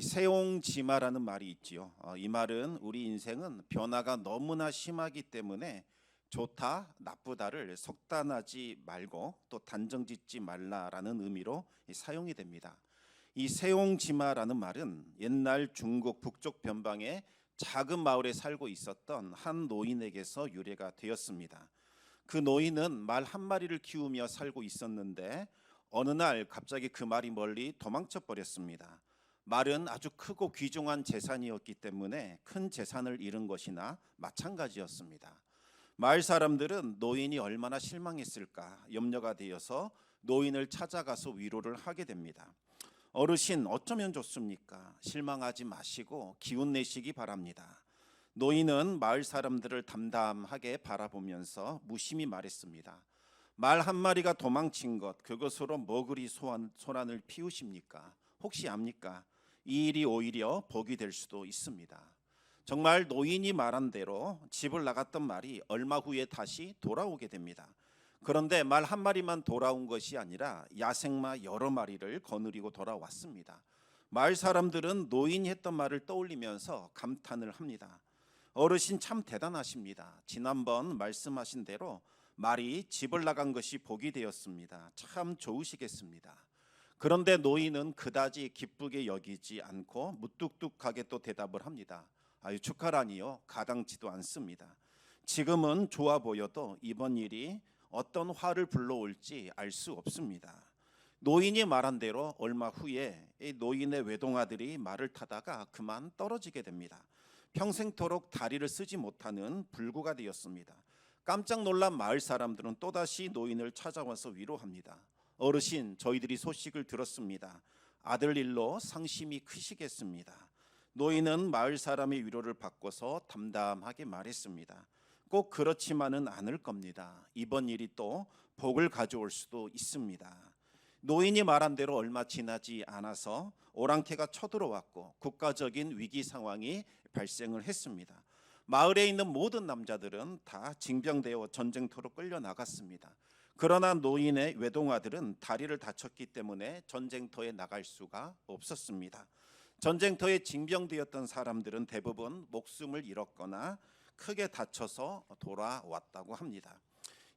세옹지마라는 말이 있지요. 어, 이 말은 우리 인생은 변화가 너무나 심하기 때문에 좋다, 나쁘다를 속단하지 말고 또 단정짓지 말라라는 의미로 이 사용이 됩니다. 이 세옹지마라는 말은 옛날 중국 북쪽 변방의 작은 마을에 살고 있었던 한 노인에게서 유래가 되었습니다. 그 노인은 말 한 마리를 키우며 살고 있었는데 어느 날 갑자기 그 말이 멀리 도망쳐 버렸습니다. 말은 아주 크고 귀중한 재산이었기 때문에 큰 재산을 잃은 것이나 마찬가지였습니다. 마을 사람들은 노인이 얼마나 실망했을까 염려가 되어서 노인을 찾아가서 위로를 하게 됩니다. 어르신 어쩌면 좋습니까? 실망하지 마시고 기운 내시기 바랍니다. 노인은 마을 사람들을 담담하게 바라보면서 무심히 말했습니다. 말 한 마리가 도망친 것 그것으로 뭐 그리 소환, 소란을 피우십니까? 혹시 압니까? 이 일이 오히려 복이 될 수도 있습니다. 정말 노인이 말한 대로 집을 나갔던 말이 얼마 후에 다시 돌아오게 됩니다. 그런데 말 한 마리만 돌아온 것이 아니라 야생마 여러 마리를 거느리고 돌아왔습니다. 마을 사람들은 노인이 했던 말을 떠올리면서 감탄을 합니다. 어르신 참 대단하십니다. 지난번 말씀하신 대로 말이 집을 나간 것이 복이 되었습니다. 참 좋으시겠습니다. 그런데 노인은 그다지 기쁘게 여기지 않고 무뚝뚝하게 또 대답을 합니다. 아유 축하라니요 가당치도 않습니다. 지금은 좋아 보여도 이번 일이 어떤 화를 불러올지 알 수 없습니다. 노인이 말한 대로 얼마 후에 이 노인의 외동아들이 말을 타다가 그만 떨어지게 됩니다. 평생토록 다리를 쓰지 못하는 불구가 되었습니다. 깜짝 놀란 마을 사람들은 또다시 노인을 찾아와서 위로합니다. 어르신, 저희들이 소식을 들었습니다. 아들 일로 상심이 크시겠습니다. 노인은 마을 사람의 위로를 받고서 담담하게 말했습니다. 꼭 그렇지만은 않을 겁니다. 이번 일이 또 복을 가져올 수도 있습니다. 노인이 말한 대로 얼마 지나지 않아서 오랑캐가 쳐들어왔고 국가적인 위기 상황이 발생을 했습니다. 마을에 있는 모든 남자들은 다 징병되어 전쟁터로 끌려 나갔습니다. 그러나 노인의 외동아들은 다리를 다쳤기 때문에 전쟁터에 나갈 수가 없었습니다. 전쟁터에 징병되었던 사람들은 대부분 목숨을 잃었거나 크게 다쳐서 돌아왔다고 합니다.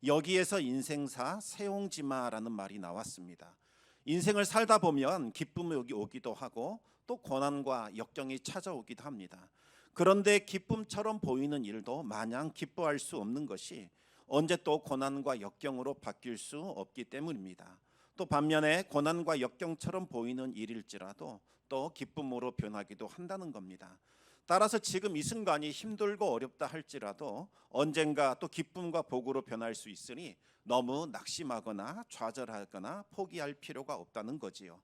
여기에서 인생사 세옹지마라는 말이 나왔습니다. 인생을 살다 보면 기쁨이 오기- 오기도 하고 또 고난과 역경이 찾아오기도 합니다. 그런데 기쁨처럼 보이는 일도 마냥 기뻐할 수 없는 것이 언제 또 고난과 역경으로 바뀔 수 없기 때문입니다. 또 반면에 고난과 역경처럼 보이는 일일지라도 또 기쁨으로 변하기도 한다는 겁니다. 따라서 지금 이 순간이 힘들고 어렵다 할지라도 언젠가 또 기쁨과 복으로 변할 수 있으니 너무 낙심하거나 좌절하거나 포기할 필요가 없다는 거지요.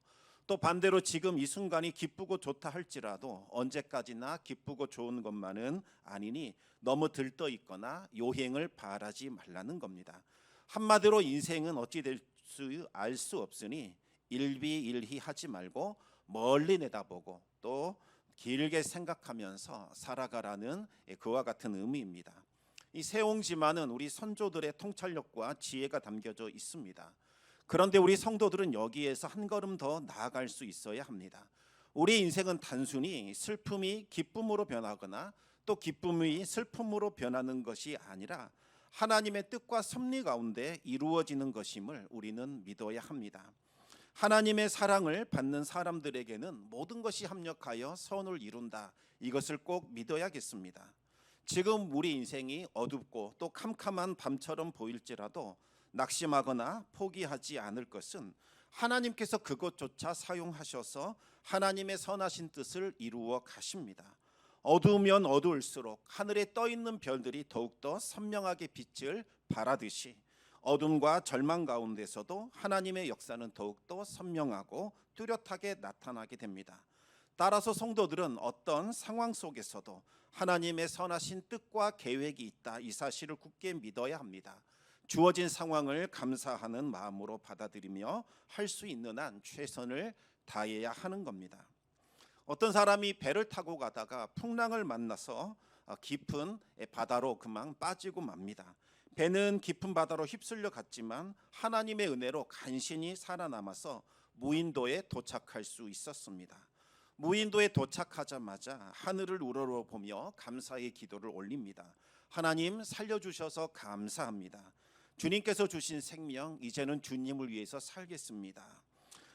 또 반대로 지금 이 순간이 기쁘고 좋다 할지라도 언제까지나 기쁘고 좋은 것만은 아니니 너무 들떠 있거나 요행을 바라지 말라는 겁니다. 한마디로 인생은 어찌 될 수 알 수 없으니 일비일히 하지 말고 멀리 내다보고 또 길게 생각하면서 살아가라는 그와 같은 의미입니다. 이 세옹지마는 우리 선조들의 통찰력과 지혜가 담겨져 있습니다. 그런데 우리 성도들은 여기에서 한 걸음 더 나아갈 수 있어야 합니다. 우리 인생은 단순히 슬픔이 기쁨으로 변하거나 또 기쁨이 슬픔으로 변하는 것이 아니라 하나님의 뜻과 섭리 가운데 이루어지는 것임을 우리는 믿어야 합니다. 하나님의 사랑을 받는 사람들에게는 모든 것이 합력하여 선을 이룬다. 이것을 꼭 믿어야겠습니다. 지금 우리 인생이 어둡고 또 캄캄한 밤처럼 보일지라도 낙심하거나 포기하지 않을 것은 하나님께서 그것조차 사용하셔서 하나님의 선하신 뜻을 이루어 가십니다. 어두우면 어두울수록 하늘에 떠 있는 별들이 더욱더 선명하게 빛을 발하듯이 어둠과 절망 가운데서도 하나님의 역사는 더욱더 선명하고 뚜렷하게 나타나게 됩니다. 따라서 성도들은 어떤 상황 속에서도 하나님의 선하신 뜻과 계획이 있다 이 사실을 굳게 믿어야 합니다. 주어진 상황을 감사하는 마음으로 받아들이며 할 수 있는 한 최선을 다해야 하는 겁니다. 어떤 사람이 배를 타고 가다가 풍랑을 만나서 어, 깊은 바다로 그만 빠지고 맙니다. 배는 깊은 바다로 휩쓸려 갔지만 하나님의 은혜로 간신히 살아남아서 무인도에 도착할 수 있었습니다. 무인도에 도착하자마자 하늘을 우러러 보며 감사의 기도를 올립니다. 하나님 살려주셔서 감사합니다. 주님께서 주신 생명 이제는 주님을 위해서 살겠습니다.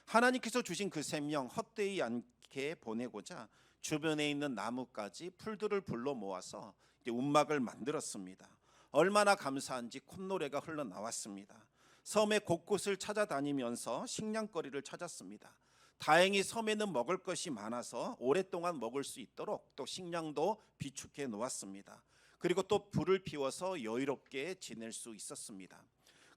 하나님께서 주신 그 생명 헛되이 않게 보내고자 주변에 있는 나무까지 풀들을 불러 모아서 움막을 만들었습니다. 얼마나 감사한지 콧노래가 흘러나왔습니다. 섬의 곳곳을 찾아다니면서 식량거리를 찾았습니다. 다행히 섬에는 먹을 것이 많아서 오랫동안 먹을 수 있도록 또 식량도 비축해 놓았습니다. 그리고 또 불을 피워서 여유롭게 지낼 수 있었습니다.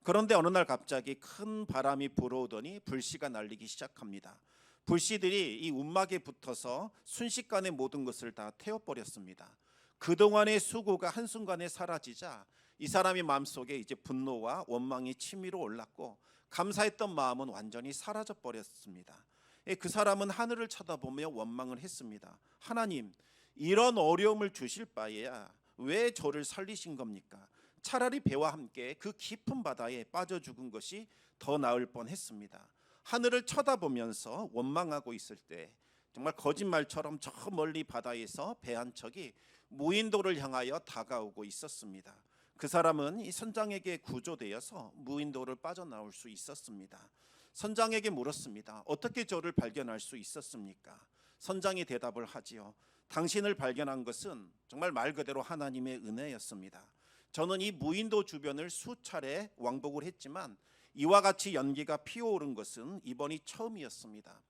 그런데 어느 날 갑자기 큰 바람이 불어오더니 불씨가 날리기 시작합니다. 불씨들이 이 움막에 붙어서 순식간에 모든 것을 다 태워버렸습니다. 그동안의 수고가 한순간에 사라지자 이 사람의 마음속에 이제 분노와 원망이 치밀어 올랐고 감사했던 마음은 완전히 사라져 버렸습니다. 예, 그 사람은 하늘을 쳐다보며 원망을 했습니다. 하나님, 이런 어려움을 주실 바에야 왜 저를 살리신 겁니까? 차라리 배와 함께 그 깊은 바다에 빠져 죽은 것이 더 나을 뻔했습니다. 하늘을 쳐다보면서 원망하고 있을 때 정말 거짓말처럼 저 멀리 바다에서 배 한 척이 무인도를 향하여 다가오고 있었습니다. 그 사람은 이 선장에게 구조되어서 무인도를 빠져나올 수 있었습니다. 선장에게 물었습니다. 어떻게 저를 발견할 수 있었습니까? 선장이 대답을 하지요. 당신을 발견한 것은 정말 말 그대로 하나님의 은혜였습니다. 저는 이 무인도 주변을 수차례 왕복을 했지만 이와 같이 연기가 피어오른 것은 이번이 처음이었습니다.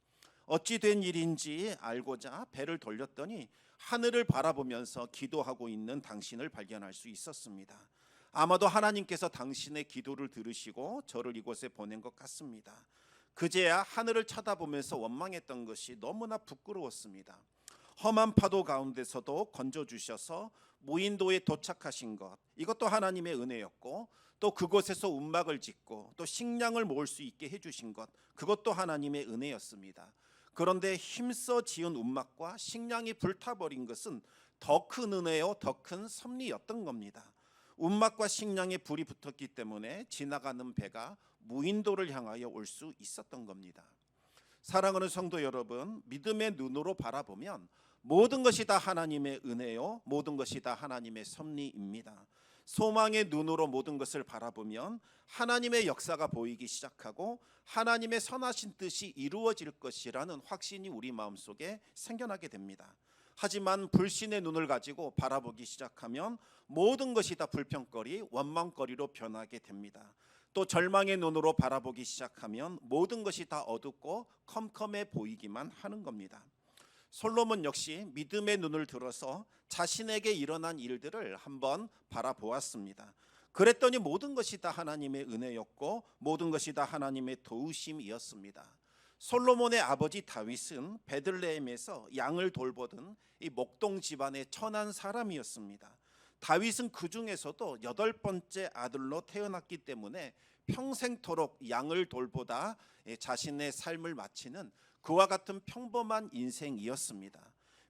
어찌 된 일인지 알고자 배를 돌렸더니 하늘을 바라보면서 기도하고 있는 당신을 발견할 수 있었습니다. 아마도 하나님께서 당신의 기도를 들으시고 저를 이곳에 보낸 것 같습니다. 그제야 하늘을 쳐다보면서 원망했던 것이 너무나 부끄러웠습니다. 험한 파도 가운데서도 건져 주셔서 무인도에 도착하신 것 이것도 하나님의 은혜였고 또 그곳에서 움막을 짓고 또 식량을 모을 수 있게 해 주신 것 그것도 하나님의 은혜였습니다. 그런데 힘써 지은 움막과 식량이 불타버린 것은 더 큰 은혜요 더 큰 섭리였던 겁니다. 움막과 식량에 불이 붙었기 때문에 지나가는 배가 무인도를 향하여 올 수 있었던 겁니다. 사랑하는 성도 여러분, 믿음의 눈으로 바라보면 모든 것이 다 하나님의 은혜요, 모든 것이 다 하나님의 섭리입니다. 소망의 눈으로 모든 것을 바라보면 하나님의 역사가 보이기 시작하고 하나님의 선하신 뜻이 이루어질 것이라는 확신이 우리 마음속에 생겨나게 됩니다. 하지만 불신의 눈을 가지고 바라보기 시작하면 모든 것이 다 불평거리, 원망거리로 변하게 됩니다. 또 절망의 눈으로 바라보기 시작하면 모든 것이 다 어둡고 컴컴해 보이기만 하는 겁니다. 솔로몬 역시 믿음의 눈을 들어서 자신에게 일어난 일들을 한번 바라보았습니다. 그랬더니 모든 것이 다 하나님의 은혜였고 모든 것이 다 하나님의 도우심이었습니다. 솔로몬의 아버지 다윗은 베들레헴에서 양을 돌보던 이 목동 집안의 천한 사람이었습니다. 다윗은 그 중에서도 여덟 번째 아들로 태어났기 때문에 평생토록 양을 돌보다 자신의 삶을 마치는 그와 같은 평범한 인생이었습니다.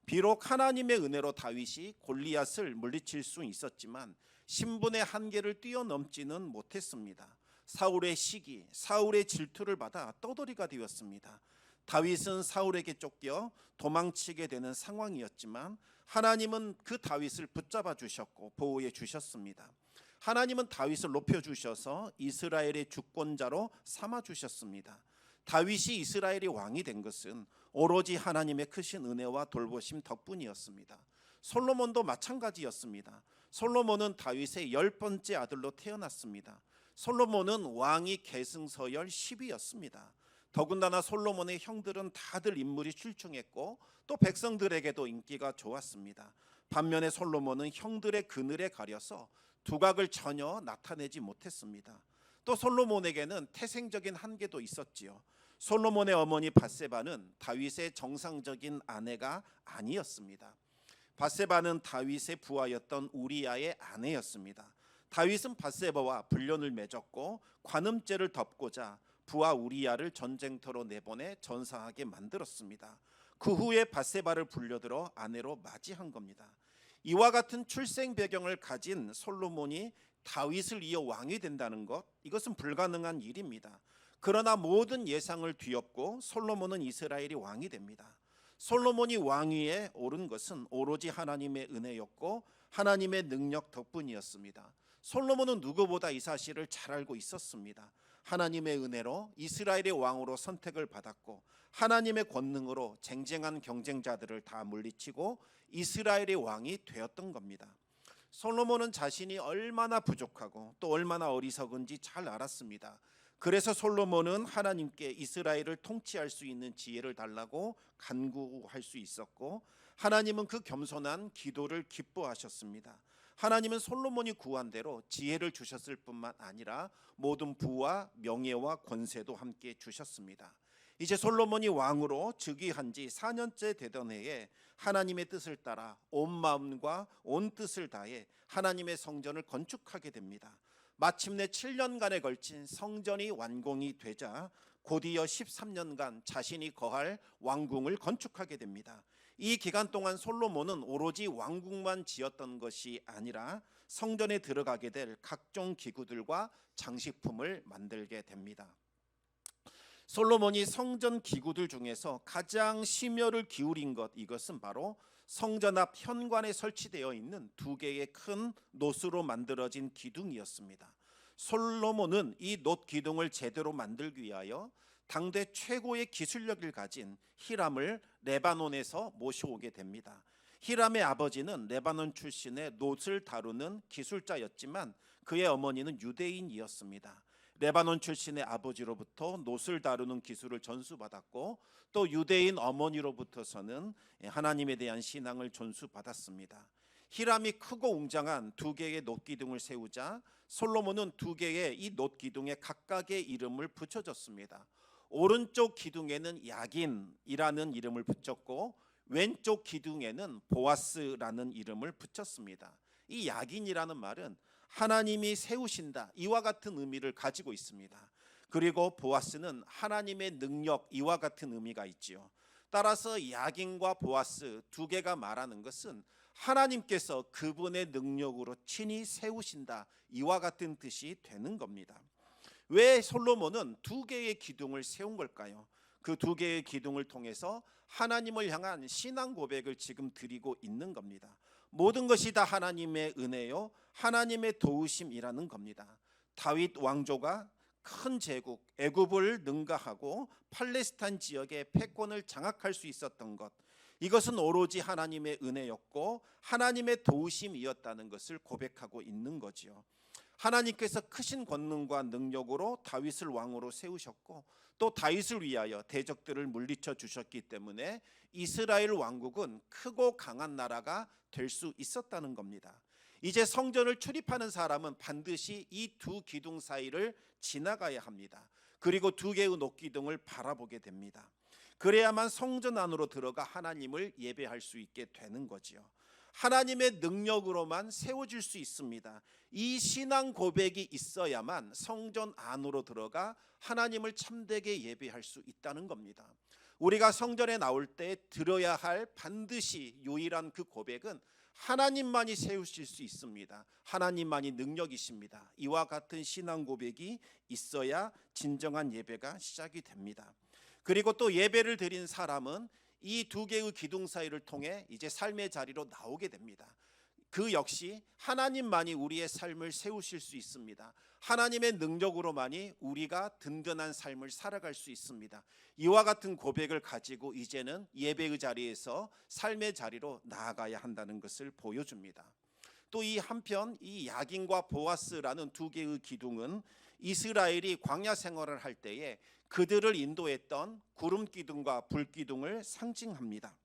비록 하나님의 은혜로 다윗이 골리앗을 물리칠 수 있었지만 신분의 한계를 뛰어넘지는 못했습니다. 사울의 시기, 사울의 질투를 받아 떠돌이가 되었습니다. 다윗은 사울에게 쫓겨 도망치게 되는 상황이었지만 하나님은 그 다윗을 붙잡아 주셨고 보호해 주셨습니다. 하나님은 다윗을 높여 주셔서 이스라엘의 주권자로 삼아 주셨습니다. 다윗이 이스라엘의 왕이 된 것은 오로지 하나님의 크신 은혜와 돌보심 덕분이었습니다. 솔로몬도 마찬가지였습니다. 솔로몬은 다윗의 열 번째 아들로 태어났습니다. 솔로몬은 왕이 계승서열 10위였습니다. 더군다나 솔로몬의 형들은 다들 인물이 출중했고 또 백성들에게도 인기가 좋았습니다. 반면에 솔로몬은 형들의 그늘에 가려서 두각을 전혀 나타내지 못했습니다. 또 솔로몬에게는 태생적인 한계도 있었지요. 솔로몬의 어머니 바세바는 다윗의 정상적인 아내가 아니었습니다. 바세바는 다윗의 부하였던 우리야의 아내였습니다. 다윗은 바세바와 불륜을 맺었고 관음죄를 덮고자 부하 우리야를 전쟁터로 내보내 전사하게 만들었습니다. 그 후에 바세바를 불려들어 아내로 맞이한 겁니다. 이와 같은 출생 배경을 가진 솔로몬이 다윗을 이어 왕이 된다는 것 이것은 불가능한 일입니다. 그러나 모든 예상을 뒤엎고 솔로몬은 이스라엘이 왕이 됩니다. 솔로몬이 왕위에 오른 것은 오로지 하나님의 은혜였고 하나님의 능력 덕분이었습니다. 솔로몬은 누구보다 이 사실을 잘 알고 있었습니다. 하나님의 은혜로 이스라엘의 왕으로 선택을 받았고 하나님의 권능으로 쟁쟁한 경쟁자들을 다 물리치고 이스라엘의 왕이 되었던 겁니다. 솔로몬은 자신이 얼마나 부족하고 또 얼마나 어리석은지 잘 알았습니다. 그래서 솔로몬은 하나님께 이스라엘을 통치할 수 있는 지혜를 달라고 간구할 수 있었고 하나님은 그 겸손한 기도를 기뻐하셨습니다. 하나님은 솔로몬이 구한 대로 지혜를 주셨을 뿐만 아니라 모든 부와 명예와 권세도 함께 주셨습니다. 이제 솔로몬이 왕으로 즉위한 지 4년째 되던 해에 하나님의 뜻을 따라 온 마음과 온 뜻을 다해 하나님의 성전을 건축하게 됩니다. 마침내 7년간에 걸친 성전이 완공이 되자 곧이어 13년간 자신이 거할 왕궁을 건축하게 됩니다. 이 기간 동안 솔로몬은 오로지 왕궁만 지었던 것이 아니라 성전에 들어가게 될 각종 기구들과 장식품을 만들게 됩니다. 솔로몬이 성전 기구들 중에서 가장 심혈을 기울인 것 이것은 바로 성전 앞 현관에 설치되어 있는 두 개의 큰 노스로 만들어진 기둥이었습니다. 솔로몬은 이 놋 기둥을 제대로 만들기 위하여 당대 최고의 기술력을 가진 히람을 레바논에서 모셔오게 됩니다. 히람의 아버지는 레바논 출신의 놋을 다루는 기술자였지만 그의 어머니는 유대인이었습니다. 레바논 출신의 아버지로부터 놋을 다루는 기술을 전수받았고 또 유대인 어머니로부터서는 하나님에 대한 신앙을 전수받았습니다. 히람이 크고 웅장한 두 개의 놋 기둥을 세우자 솔로몬은 두 개의 이 놋 기둥에 각각의 이름을 붙여줬습니다. 오른쪽 기둥에는 야긴이라는 이름을 붙였고 왼쪽 기둥에는 보아스라는 이름을 붙였습니다. 이 야긴이라는 말은 하나님이 세우신다 이와 같은 의미를 가지고 있습니다. 그리고 보아스는 하나님의 능력 이와 같은 의미가 있지요. 따라서 야긴과 보아스 두 개가 말하는 것은 하나님께서 그분의 능력으로 친히 세우신다 이와 같은 뜻이 되는 겁니다. 왜 솔로몬은 두 개의 기둥을 세운 걸까요? 그 두 개의 기둥을 통해서 하나님을 향한 신앙 고백을 지금 드리고 있는 겁니다. 모든 것이 다 하나님의 은혜요, 하나님의 도우심이라는 겁니다. 다윗 왕조가 큰 제국 애굽을 능가하고 팔레스타인 지역의 패권을 장악할 수 있었던 것 이것은 오로지 하나님의 은혜였고 하나님의 도우심이었다는 것을 고백하고 있는 거지요. 하나님께서 크신 권능과 능력으로 다윗을 왕으로 세우셨고 또 다윗을 위하여 대적들을 물리쳐 주셨기 때문에 이스라엘 왕국은 크고 강한 나라가 될 수 있었다는 겁니다. 이제 성전을 출입하는 사람은 반드시 이 두 기둥 사이를 지나가야 합니다. 그리고 두 개의 녹기둥을 바라보게 됩니다. 그래야만 성전 안으로 들어가 하나님을 예배할 수 있게 되는 거지요. 하나님의 능력으로만 세워질 수 있습니다. 이 신앙 고백이 있어야만 성전 안으로 들어가 하나님을 참되게 예배할 수 있다는 겁니다. 우리가 성전에 나올 때 들어야 할 반드시 유일한 그 고백은 하나님만이 세우실 수 있습니다. 하나님만이 능력이십니다. 이와 같은 신앙 고백이 있어야 진정한 예배가 시작이 됩니다. 그리고 또 예배를 드린 사람은 이 두 개의 기둥 사이를 통해 이제 삶의 자리로 나오게 됩니다. 그 역시 하나님만이 우리의 삶을 세우실 수 있습니다. 하나님의 능력으로만이 우리가 든든한 삶을 살아갈 수 있습니다. 이와 같은 고백을 가지고 이제는 예배의 자리에서 삶의 자리로 나아가야 한다는 것을 보여줍니다. 또 이 한편 이 야긴과 보아스라는 두 개의 기둥은 이스라엘이 광야 생활을 할 때에 그들을 인도했던 구름 기둥과 불 기둥을 상징합니다.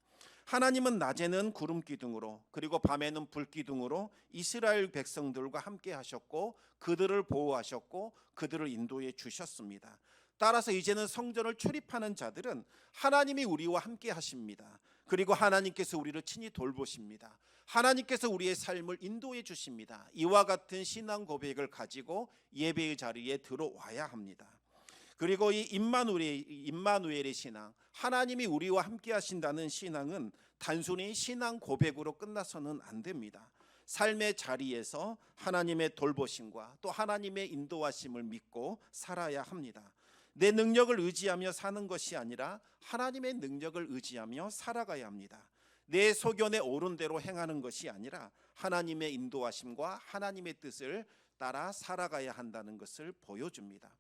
하나님은 낮에는 구름 기둥으로 그리고 밤에는 불 기둥으로 이스라엘 백성들과 함께 하셨고 그들을 보호하셨고 그들을 인도해 주셨습니다. 따라서 이제는 성전을 출입하는 자들은 하나님이 우리와 함께 하십니다. 그리고 하나님께서 우리를 친히 돌보십니다. 하나님께서 우리의 삶을 인도해 주십니다. 이와 같은 신앙 고백을 가지고 예배의 자리에 들어와야 합니다. 그리고 이 임마누엘의 임마누엘의 신앙, 하나님이 우리와 함께 하신다는 신앙은 단순히 신앙 고백으로 끝나서는 안 됩니다. 삶의 자리에서 하나님의 돌보심과 또 하나님의 인도하심을 믿고 살아야 합니다. 내 능력을 의지하며 사는 것이 아니라 하나님의 능력을 의지하며 살아가야 합니다. 내 소견에 옳은 대로 행하는 것이 아니라 하나님의 인도하심과 하나님의 뜻을 따라 살아가야 한다는 것을 보여줍니다.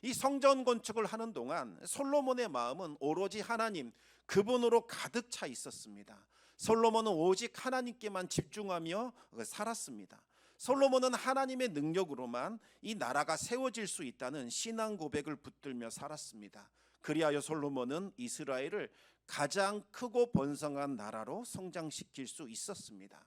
이 성전 건축을 하는 동안 솔로몬의 마음은 오로지 하나님 그분으로 가득 차 있었습니다. 솔로몬은 오직 하나님께만 집중하며 살았습니다. 솔로몬은 하나님의 능력으로만 이 나라가 세워질 수 있다는 신앙 고백을 붙들며 살았습니다. 그리하여 솔로몬은 이스라엘을 가장 크고 번성한 나라로 성장시킬 수 있었습니다.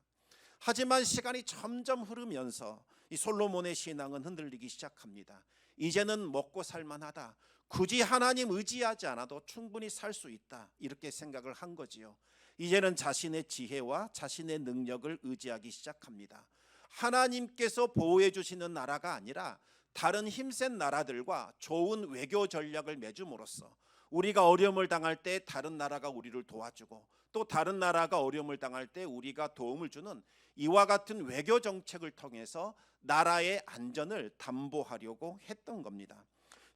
하지만 시간이 점점 흐르면서 이 솔로몬의 신앙은 흔들리기 시작합니다. 이제는 먹고 살만하다. 굳이 하나님 의지하지 않아도 충분히 살 수 있다. 이렇게 생각을 한 거지요. 이제는 자신의 지혜와 자신의 능력을 의지하기 시작합니다. 하나님께서 보호해 주시는 나라가 아니라 다른 힘센 나라들과 좋은 외교 전략을 맺음으로써 우리가 어려움을 당할 때 다른 나라가 우리를 도와주고 또 다른 나라가 어려움을 당할 때 우리가 도움을 주는 이와 같은 외교 정책을 통해서 나라의 안전을 담보하려고 했던 겁니다.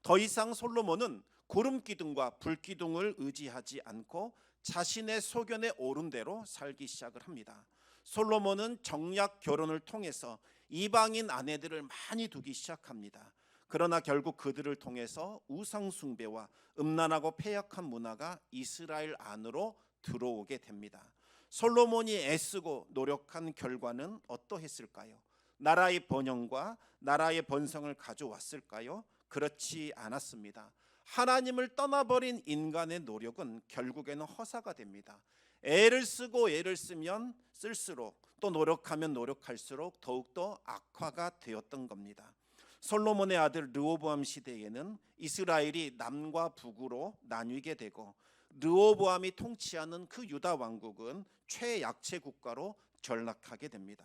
더 이상 솔로몬은 구름 기둥과 불 기둥을 의지하지 않고 자신의 소견에 오른 대로 살기 시작을 합니다. 솔로몬은 정략 결혼을 통해서 이방인 아내들을 많이 두기 시작합니다. 그러나 결국 그들을 통해서 우상 숭배와 음란하고 폐역한 문화가 이스라엘 안으로 들어오게 됩니다. 솔로몬이 애쓰고 노력한 결과는 어떠했을까요? 나라의 번영과 나라의 번성을 가져왔을까요? 그렇지 않았습니다. 하나님을 떠나버린 인간의 노력은 결국에는 허사가 됩니다. 애를 쓰고 애를 쓰면 쓸수록 또 노력하면 노력할수록 더욱더 악화가 되었던 겁니다. 솔로몬의 아들 르호보암 시대에는 이스라엘이 남과 북으로 나뉘게 되고 르호보암이 통치하는 그 유다 왕국은 최약체 국가로 전락하게 됩니다.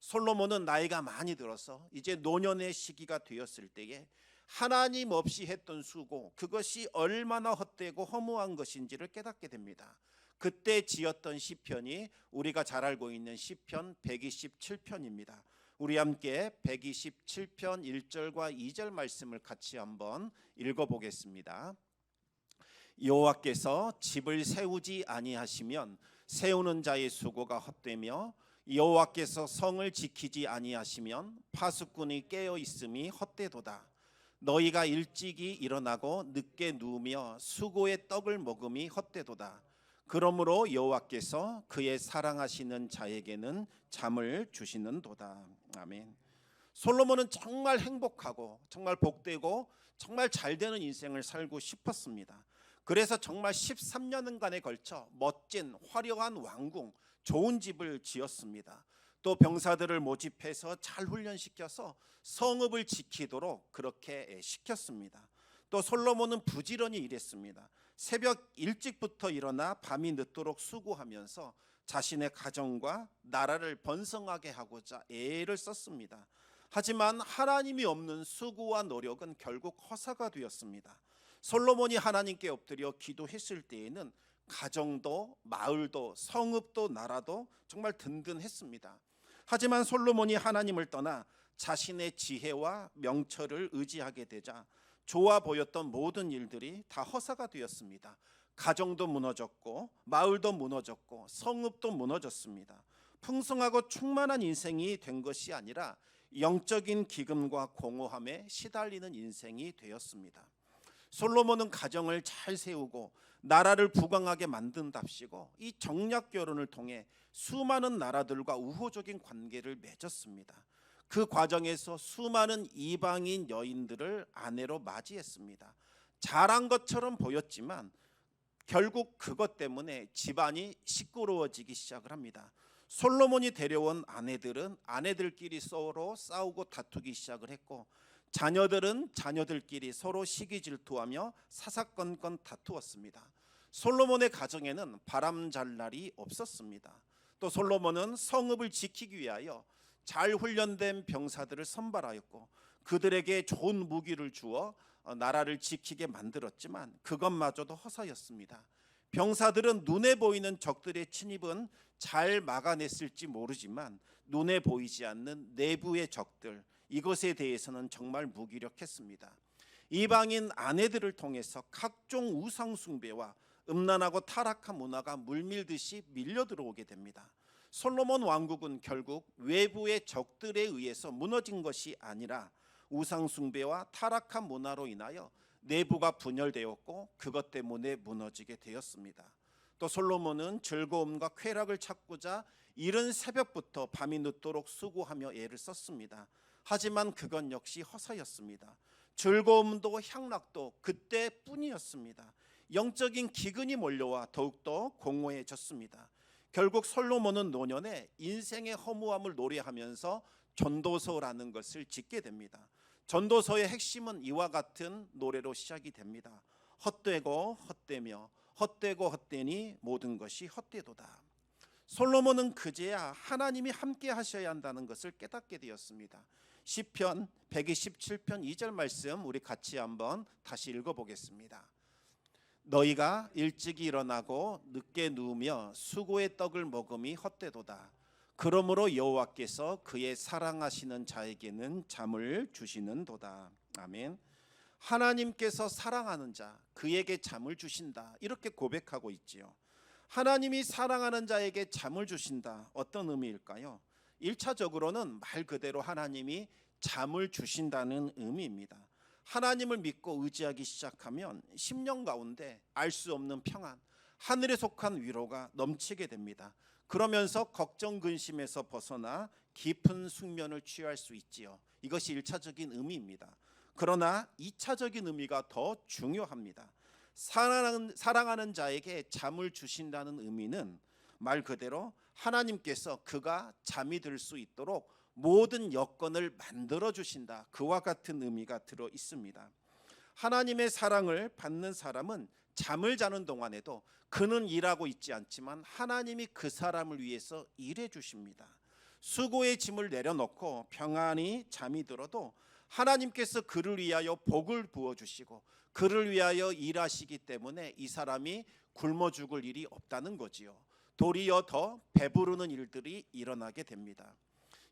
솔로몬은 나이가 많이 들어서 이제 노년의 시기가 되었을 때에 하나님 없이 했던 수고 그것이 얼마나 헛되고 허무한 것인지를 깨닫게 됩니다. 그때 지었던 시편이 우리가 잘 알고 있는 시편 127편입니다. 우리 함께 127편 1절과 2절 말씀을 같이 한번 읽어 보겠습니다. 여호와께서 집을 세우지 아니하시면 세우는 자의 수고가 헛되며 여호와께서 성을 지키지 아니하시면 파수꾼이 깨어 있음이 헛되도다. 너희가 일찍이 일어나고 늦게 누우며 수고의 떡을 먹음이 헛되도다. 그러므로 여호와께서 그의 사랑하시는 자에게는 잠을 주시는도다. 아멘. 솔로몬은 정말 행복하고 정말 복되고 정말 잘 되는 인생을 살고 싶었습니다. 그래서 정말 13년간에 걸쳐 멋진 화려한 왕궁, 좋은 집을 지었습니다. 또 병사들을 모집해서 잘 훈련시켜서 성읍을 지키도록 그렇게 시켰습니다. 또 솔로몬은 부지런히 일했습니다. 새벽 일찍부터 일어나 밤이 늦도록 수고하면서 자신의 가정과 나라를 번성하게 하고자 애를 썼습니다. 하지만 하나님이 없는 수고와 노력은 결국 허사가 되었습니다. 솔로몬이 하나님께 엎드려 기도했을 때에는 가정도 마을도 성읍도 나라도 정말 든든했습니다. 하지만 솔로몬이 하나님을 떠나 자신의 지혜와 명철을 의지하게 되자 좋아 보였던 모든 일들이 다 허사가 되었습니다. 가정도 무너졌고 마을도 무너졌고 성읍도 무너졌습니다. 풍성하고 충만한 인생이 된 것이 아니라 영적인 기금과 공허함에 시달리는 인생이 되었습니다. 솔로몬은 가정을 잘 세우고 나라를 부강하게 만든답시고 이 정략 결혼을 통해 수많은 나라들과 우호적인 관계를 맺었습니다. 그 과정에서 수많은 이방인 여인들을 아내로 맞이했습니다. 잘한 것처럼 보였지만 결국 그것 때문에 집안이 시끄러워지기 시작을 합니다. 솔로몬이 데려온 아내들은 아내들끼리 서로 싸우고 다투기 시작을 했고 자녀들은 자녀들끼리 서로 시기 질투하며 사사건건 다투었습니다. 솔로몬의 가정에는 바람 잘 날이 없었습니다. 또 솔로몬은 성읍을 지키기 위하여 잘 훈련된 병사들을 선발하였고 그들에게 좋은 무기를 주어 어, 나라를 지키게 만들었지만 그것마저도 허사였습니다. 병사들은 눈에 보이는 적들의 침입은 잘 막아냈을지 모르지만 눈에 보이지 않는 내부의 적들 이것에 대해서는 정말 무기력했습니다. 이방인 아내들을 통해서 각종 우상 숭배와 음란하고 타락한 문화가 물밀듯이 밀려 들어오게 됩니다. 솔로몬 왕국은 결국 외부의 적들에 의해서 무너진 것이 아니라 우상 숭배와 타락한 문화로 인하여 내부가 분열되었고 그것 때문에 무너지게 되었습니다. 또 솔로몬은 즐거움과 쾌락을 찾고자 이른 새벽부터 밤이 늦도록 수고하며 애를 썼습니다. 하지만 그건 역시 허사였습니다. 즐거움도 향락도 그때뿐이었습니다. 영적인 기근이 몰려와 더욱더 공허해졌습니다. 결국 솔로몬은 노년에 인생의 허무함을 노래하면서 전도서라는 것을 짓게 됩니다. 전도서의 핵심은 이와 같은 노래로 시작이 됩니다. 헛되고 헛되며 헛되고 헛되니 모든 것이 헛되도다. 솔로몬은 그제야 하나님이 함께 하셔야 한다는 것을 깨닫게 되었습니다. 시편 127편 2절 말씀 우리 같이 한번 다시 읽어 보겠습니다. 너희가 일찍 일어나고 늦게 누우며 수고의 떡을 먹음이 헛되도다. 그러므로 여호와께서 그의 사랑하시는 자에게는 잠을 주시는도다. 아멘. 하나님께서 사랑하는 자 그에게 잠을 주신다. 이렇게 고백하고 있지요. 하나님이 사랑하는 자에게 잠을 주신다. 어떤 의미일까요? 1차적으로는 말 그대로 하나님이 잠을 주신다는 의미입니다. 하나님을 믿고 의지하기 시작하면 심령 가운데 알 수 없는 평안, 하늘에 속한 위로가 넘치게 됩니다. 그러면서 걱정 근심에서 벗어나 깊은 숙면을 취할 수 있지요. 이것이 1차적인 의미입니다. 그러나 2차적인 의미가 더 중요합니다. 사랑하는, 사랑하는 자에게 잠을 주신다는 의미는 말 그대로 하나님께서 그가 잠이 들 수 있도록 모든 여건을 만들어 주신다. 그와 같은 의미가 들어 있습니다. 하나님의 사랑을 받는 사람은 잠을 자는 동안에도 그는 일하고 있지 않지만 하나님이 그 사람을 위해서 일해 주십니다. 수고의 짐을 내려놓고 평안히 잠이 들어도 하나님께서 그를 위하여 복을 부어 주시고 그를 위하여 일하시기 때문에 이 사람이 굶어 죽을 일이 없다는 거지요. 도리어 더 배부르는 일들이 일어나게 됩니다.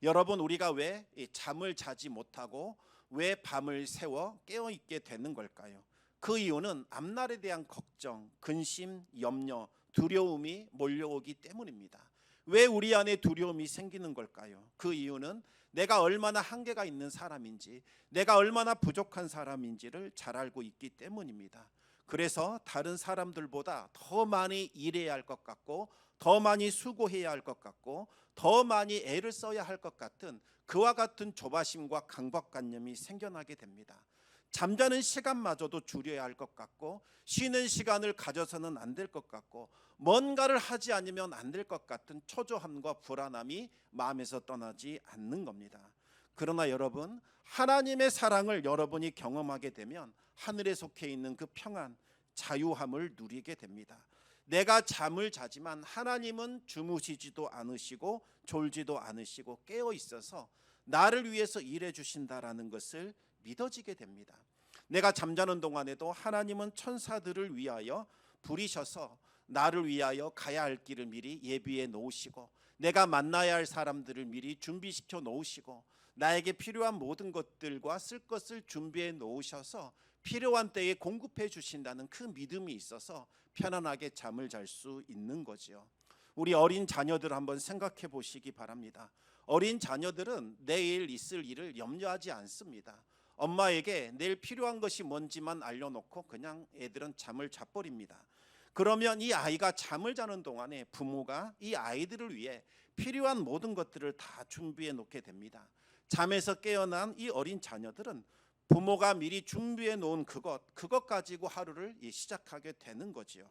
여러분 우리가 왜 잠을 자지 못하고 왜 밤을 새워 깨어 있게 되는 걸까요? 그 이유는 앞날에 대한 걱정, 근심, 염려, 두려움이 몰려오기 때문입니다. 왜 우리 안에 두려움이 생기는 걸까요? 그 이유는 내가 얼마나 한계가 있는 사람인지, 내가 얼마나 부족한 사람인지를 잘 알고 있기 때문입니다. 그래서 다른 사람들보다 더 많이 일해야 할 것 같고, 더 많이 수고해야 할 것 같고, 더 많이 애를 써야 할 것 같은 그와 같은 조바심과 강박관념이 생겨나게 됩니다. 잠자는 시간마저도 줄여야 할 것 같고 쉬는 시간을 가져서는 안 될 것 같고 뭔가를 하지 않으면 안 될 것 같은 초조함과 불안함이 마음에서 떠나지 않는 겁니다. 그러나 여러분 하나님의 사랑을 여러분이 경험하게 되면 하늘에 속해 있는 그 평안, 자유함을 누리게 됩니다. 내가 잠을 자지만 하나님은 주무시지도 않으시고 졸지도 않으시고 깨어 있어서 나를 위해서 일해 주신다라는 것을 믿어지게 됩니다. 내가 잠자는 동안에도 하나님은 천사들을 위하여 부리셔서 나를 위하여 가야 할 길을 미리 예비해 놓으시고 내가 만나야 할 사람들을 미리 준비시켜 놓으시고 나에게 필요한 모든 것들과 쓸 것을 준비해 놓으셔서 필요한 때에 공급해 주신다는 그 믿음이 있어서 편안하게 잠을 잘 수 있는 거지요. 우리 어린 자녀들 한번 생각해 보시기 바랍니다. 어린 자녀들은 내일 있을 일을 염려하지 않습니다. 엄마에게 내일 필요한 것이 뭔지만 알려놓고 그냥 애들은 잠을 자버립니다. 그러면 이 아이가 잠을 자는 동안에 부모가 이 아이들을 위해 필요한 모든 것들을 다 준비해 놓게 됩니다. 잠에서 깨어난 이 어린 자녀들은 부모가 미리 준비해 놓은 그것, 그것 가지고 하루를 시작하게 되는 거지요.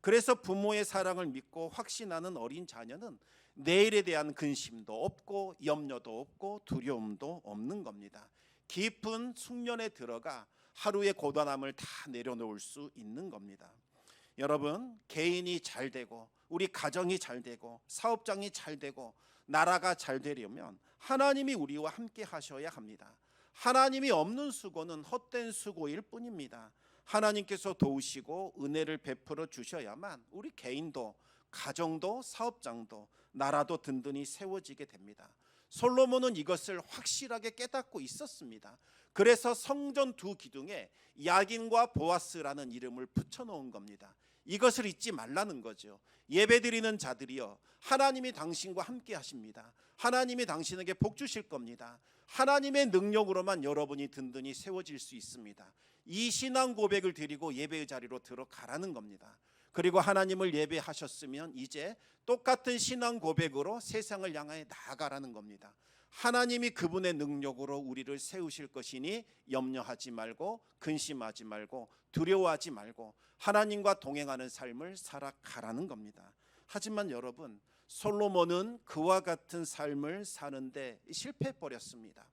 그래서 부모의 사랑을 믿고 확신하는 어린 자녀는 내일에 대한 근심도 없고 염려도 없고 두려움도 없는 겁니다. 깊은 숙련에 들어가 하루의 고단함을 다 내려놓을 수 있는 겁니다. 여러분, 개인이 잘 되고 우리 가정이 잘 되고 사업장이 잘 되고 나라가 잘 되려면 하나님이 우리와 함께 하셔야 합니다. 하나님이 없는 수고는 헛된 수고일 뿐입니다. 하나님께서 도우시고 은혜를 베풀어 주셔야만 우리 개인도 가정도 사업장도 나라도 든든히 세워지게 됩니다. 솔로몬은 이것을 확실하게 깨닫고 있었습니다. 그래서 성전 두 기둥에 야긴과 보아스라는 이름을 붙여 놓은 겁니다. 이것을 잊지 말라는 거죠. 예배드리는 자들이여 하나님이 당신과 함께 하십니다. 하나님이 당신에게 복 주실 겁니다. 하나님의 능력으로만 여러분이 든든히 세워질 수 있습니다. 이 신앙 고백을 드리고 예배의 자리로 들어가라는 겁니다. 그리고 하나님을 예배하셨으면 이제 똑같은 신앙 고백으로 세상을 향하여 나아가라는 겁니다. 하나님이 그분의 능력으로 우리를 세우실 것이니 염려하지 말고 근심하지 말고 두려워하지 말고 하나님과 동행하는 삶을 살아가라는 겁니다. 하지만 여러분 솔로몬은 그와 같은 삶을 사는데 실패해 버렸습니다.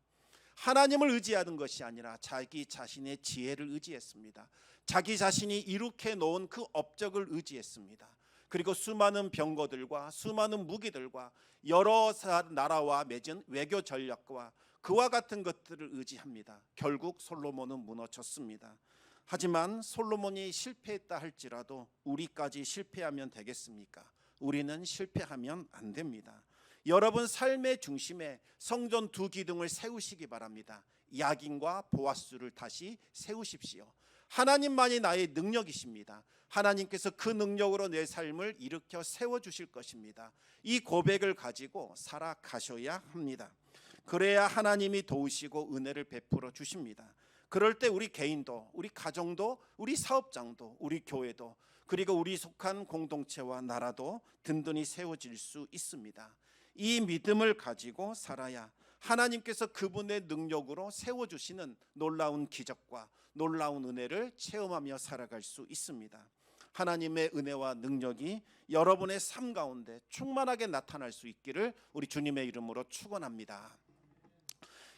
하나님을 의지하는 것이 아니라 자기 자신의 지혜를 의지했습니다. 자기 자신이 이룩해 놓은 그 업적을 의지했습니다. 그리고 수많은 병거들과 수많은 무기들과 여러 사- 나라와 맺은 외교 전략과 그와 같은 것들을 의지합니다. 결국 솔로몬은 무너졌습니다. 하지만 솔로몬이 실패했다 할지라도 우리까지 실패하면 되겠습니까? 우리는 실패하면 안 됩니다. 여러분 삶의 중심에 성전 두 기둥을 세우시기 바랍니다. 야긴과 보아스를 다시 세우십시오. 하나님만이 나의 능력이십니다. 하나님께서 그 능력으로 내 삶을 일으켜 세워 주실 것입니다. 이 고백을 가지고 살아가셔야 합니다. 그래야 하나님이 도우시고 은혜를 베풀어 주십니다. 그럴 때 우리 개인도, 우리 가정도, 우리 사업장도, 우리 교회도, 그리고 우리 속한 공동체와 나라도 든든히 세워질 수 있습니다. 이 믿음을 가지고 살아야 하나님께서 그분의 능력으로 세워주시는 놀라운 기적과 놀라운 은혜를 체험하며 살아갈 수 있습니다. 하나님의 은혜와 능력이 여러분의 삶 가운데 충만하게 나타날 수 있기를 우리 주님의 이름으로 축원합니다.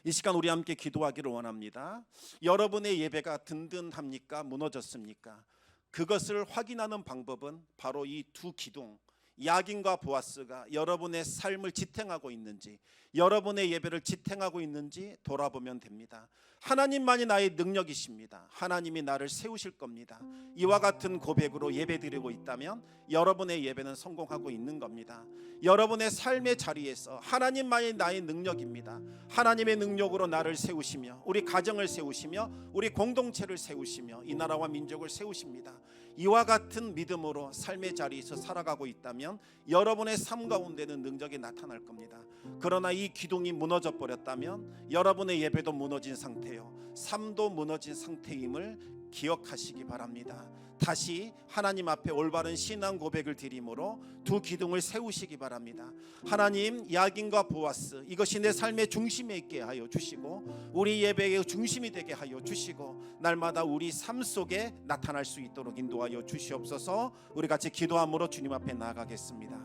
이 시간 우리 함께 기도하기를 원합니다. 여러분의 예배가 든든합니까? 무너졌습니까? 그것을 확인하는 방법은 바로 이 두 기둥 야긴과 보아스가 여러분의 삶을 지탱하고 있는지 여러분의 예배를 지탱하고 있는지 돌아보면 됩니다. 하나님만이 나의 능력이십니다. 하나님이 나를 세우실 겁니다. 이와 같은 고백으로 예배드리고 있다면 여러분의 예배는 성공하고 있는 겁니다. 여러분의 삶의 자리에서 하나님만이 나의 능력입니다. 하나님의 능력으로 나를 세우시며 우리 가정을 세우시며 우리 공동체를 세우시며 이 나라와 민족을 세우십니다. 이와 같은 믿음으로 삶의 자리에서 살아가고 있다면 여러분의 삶 가운데는 능력이 나타날 겁니다. 그러나 이 기둥이 무너져 버렸다면 여러분의 예배도 무너진 상태요. 삶도 무너진 상태임을 기억하시기 바랍니다. 다시 하나님 앞에 올바른 신앙 고백을 드림으로 두 기둥을 세우시기 바랍니다. 하나님 야긴과 보아스 이것이 내 삶의 중심에 있게 하여 주시고 우리 예배의 중심이 되게 하여 주시고 날마다 우리 삶 속에 나타날 수 있도록 인도하여 주시옵소서. 우리 같이 기도함으로 주님 앞에 나아가겠습니다.